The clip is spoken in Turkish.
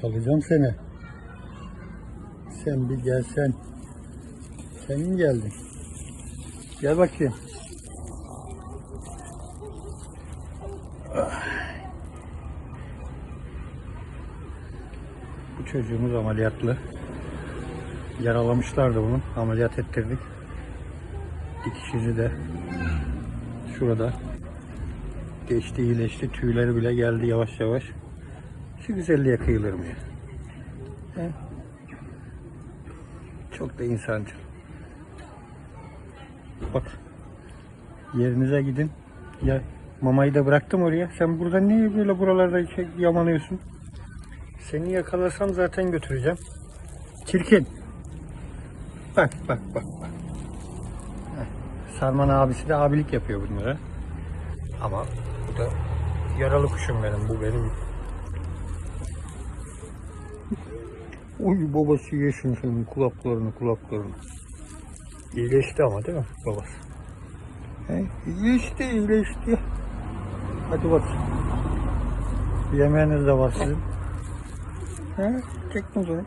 Çalacağım seni. Sen bir gelsen. Sen mi geldin? Gel bakayım. Bu çocuğumuz ameliyatlı. Yaralamışlardı bunu. Ameliyat ettirdik. Dikiş de şurada. Geçti iyileşti. Tüyleri bile geldi yavaş yavaş. Şu güzelliğe kıyılır mı? He? Çok da insancıl. Bak. Yerinize gidin. Ya mamayı da bıraktım oraya. Sen burada niye böyle buralarda şey yamanıyorsun? Seni yakalasam zaten götüreceğim. Çirkin. Bak bak bak bak. Heh. Sarman abisi de abilik yapıyor bunlara. Ama bu da yaralı kuşum benim. Bu benim. Oy babası yesin senin kulaklarını kulaklarını. İyileşti ama değil mi babası? He? İyileşti iyileşti. Hadi bak. Yemeğiniz de var sizin. He? Çektin sonra.